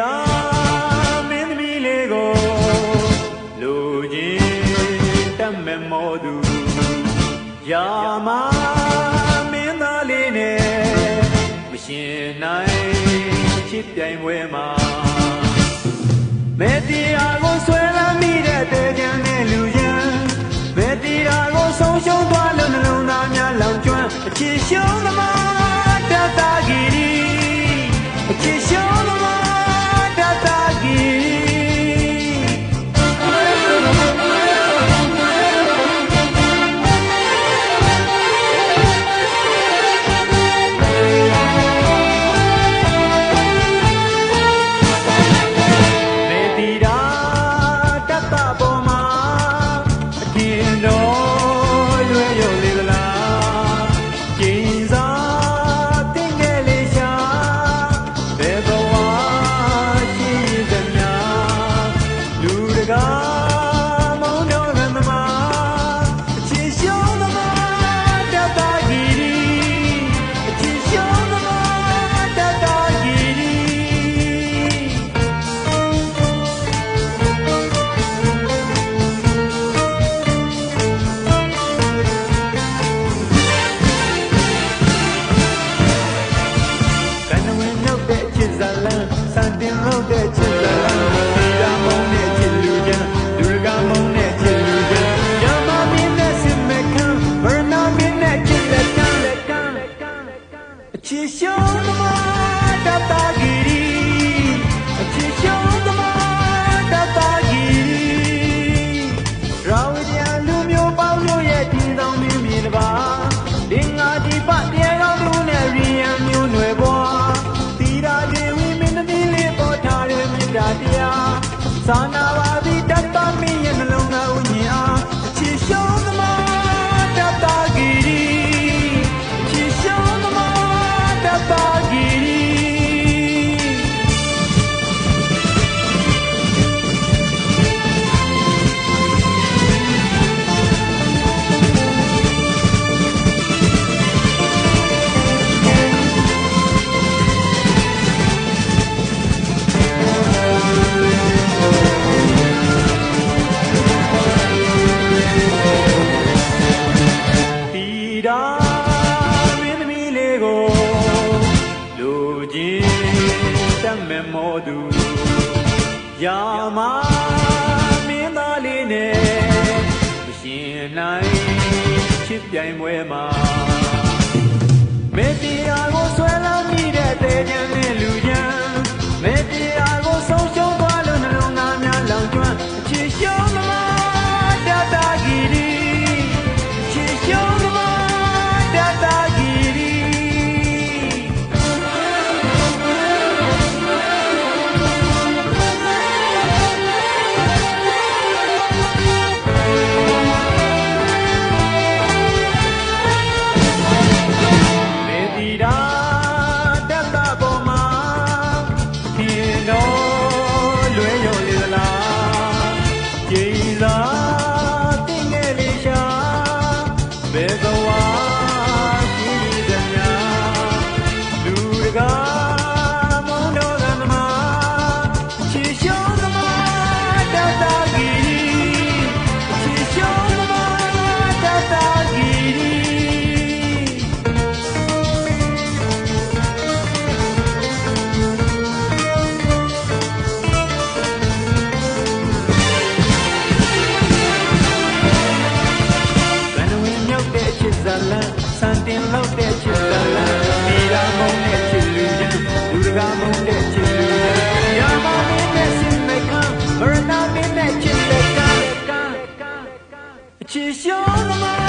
ရာမင်းသမီးလေးကိုလူကြီးတတ်မဲ့မောသူရာမမင်းသားလေးနဲ့မရှင်နိုင်ချစ်ပြိုင်ပွဲမှာမေတ္တာကိုဆွဲလမ်းမိတဲ့တေကြံနဲ့လူရန်မေတ္တာကိုဆုံးရှုံးသွားလို့နှလုံးသားများလောင်ကျွမ်းအချစ်ရှုံးသမား Sana မောသူရာမမင်းသားလေးနဲ့မရှင်နိုင်ချစ်ပြိုင်ပွဲမှာမေတ္တာကိုဆွဲလမ်းမိတဲ့တဲ့ဉာဏ်နဲ့ Yeah. တင်လို့တဲ့ချစ်လာလာမိရာမုံနဲ့ချစ်လူလူတကာမုံနဲ့ချစ်လူရာမုံနဲ့စင်မကမရဏမင်းနဲ့ချစ်လက်ကချစ်ရှောသမား